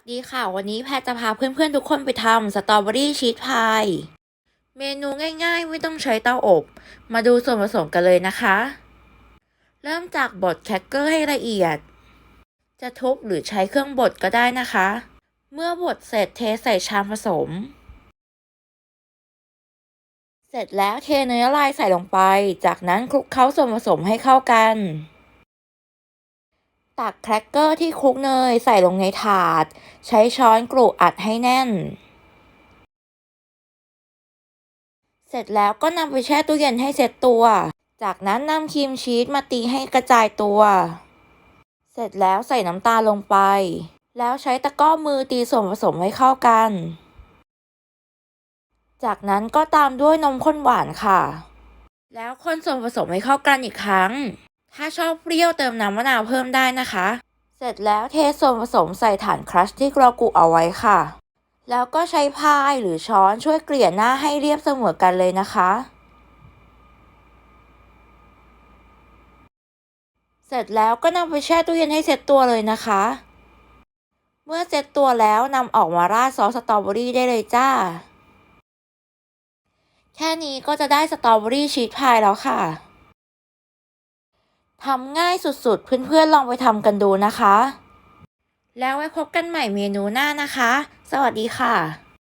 วัสดีค่ะ วันนี้แพทจะพาเพื่อนๆทุกคนไปทำสตรอเบอรี่ชีสพาย เมนูง่ายๆ ไม่ต้องใช้เตาอบ มาดูส่วนผสมกันเลยนะคะ เริ่มจากบดแครกเกอร์ให้ละเอียด จะทุบหรือใช้เครื่องบดก็ได้นะคะ เมื่อบดเสร็จเทใส่ชามผสม เสร็จแล้วเทเนื้อลายใส่ลงไป จากนั้นคลุกเคล้าส่วนผสมให้เข้ากัน ตักแครกเกอร์ที่คลุกเนยใส่ลงในถาด ใช้ช้อนกรูอัดให้แน่น เสร็จแล้วก็นำไปแช่ตู้เย็นให้เสร็จตัว จากนั้นนำครีมชีสมาตีให้กระจายตัว เสร็จแล้วใส่น้ำตาลลงไป แล้วใช้ตะก้อมือตีส่วนผสมให้เข้ากัน จากนั้นก็ตามด้วยนมข้นหวานค่ะ แล้วคนส่วนผสมให้เข้ากันอีกครั้ง ถ้าชอบเปรี้ยวเติมน้ำมะนาวเพิ่มได้นะคะ เสร็จแล้วเทส่วนผสมใส่ฐานครัชที่เรากุเอาไว้ค่ะ แล้วก็ใช้พายหรือช้อนช่วยเกลี่ยหน้าให้เรียบเสมอกันเลยนะคะ เสร็จแล้วก็นำไปแช่ตู้เย็นให้เซ็ตตัวเลยนะคะ เมื่อเซ็ตตัวแล้วนำออกมาราดซอสสตรอเบอรี่ได้เลยจ้า แค่นี้ก็จะได้สตรอเบอรี่ชีสพายแล้วค่ะ ทำง่ายสุดๆ เพื่อนๆลองไปทำกันดูนะคะ แล้วไว้พบกันใหม่เมนูหน้านะคะ สวัสดีค่ะ